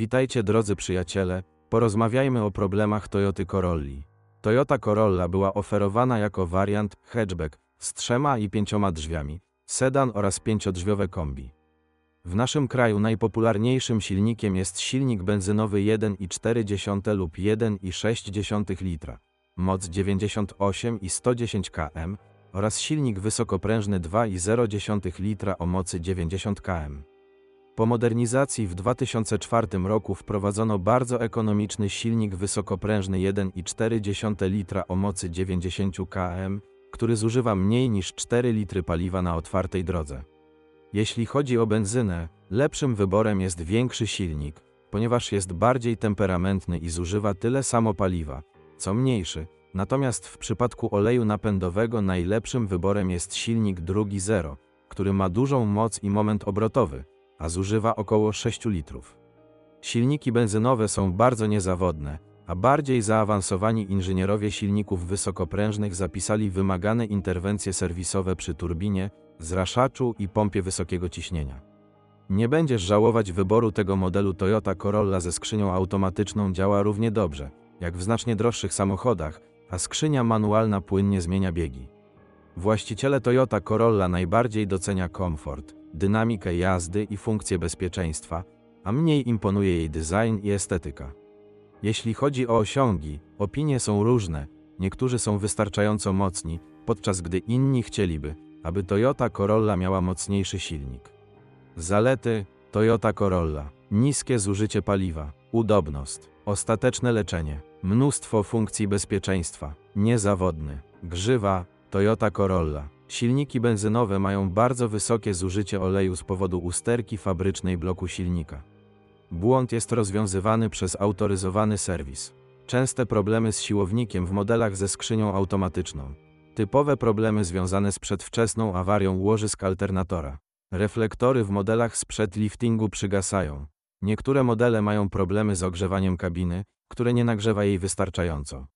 Witajcie drodzy przyjaciele, porozmawiajmy o problemach Toyoty Corolli. Toyota Corolla była oferowana jako wariant hatchback z trzema i pięcioma drzwiami, sedan oraz pięciodrzwiowe kombi. W naszym kraju najpopularniejszym silnikiem jest silnik benzynowy 1,4 lub 1,6 litra, moc 98 i 110 km oraz silnik wysokoprężny 2,0 litra o mocy 90 km. Po modernizacji w 2004 roku wprowadzono bardzo ekonomiczny silnik wysokoprężny 1,4 litra o mocy 90 km, który zużywa mniej niż 4 litry paliwa na otwartej drodze. Jeśli chodzi o benzynę, lepszym wyborem jest większy silnik, ponieważ jest bardziej temperamentny i zużywa tyle samo paliwa, co mniejszy. Natomiast w przypadku oleju napędowego najlepszym wyborem jest silnik drugi zero, który ma dużą moc i moment obrotowy, a zużywa około 6 litrów. Silniki benzynowe są bardzo niezawodne, a bardziej zaawansowani inżynierowie silników wysokoprężnych zapisali wymagane interwencje serwisowe przy turbinie, zraszaczu i pompie wysokiego ciśnienia. Nie będziesz żałować wyboru tego modelu Toyota Corolla ze skrzynią automatyczną działa równie dobrze, jak w znacznie droższych samochodach, a skrzynia manualna płynnie zmienia biegi. Właściciele Toyota Corolla najbardziej docenia komfort, dynamikę jazdy i funkcje bezpieczeństwa, a mniej imponuje jej design i estetyka. Jeśli chodzi o osiągi, opinie są różne, niektórzy są wystarczająco mocni, podczas gdy inni chcieliby, aby Toyota Corolla miała mocniejszy silnik. Zalety Toyota Corolla. Niskie zużycie paliwa, udobność, ostateczne leczenie, mnóstwo funkcji bezpieczeństwa, niezawodny, grzywa, Toyota Corolla. Silniki benzynowe mają bardzo wysokie zużycie oleju z powodu usterki fabrycznej bloku silnika. Błąd jest rozwiązywany przez autoryzowany serwis. Częste problemy z siłownikiem w modelach ze skrzynią automatyczną. Typowe problemy związane z przedwczesną awarią łożysk alternatora. Reflektory w modelach sprzed liftingu przygasają. Niektóre modele mają problemy z ogrzewaniem kabiny, które nie nagrzewa jej wystarczająco.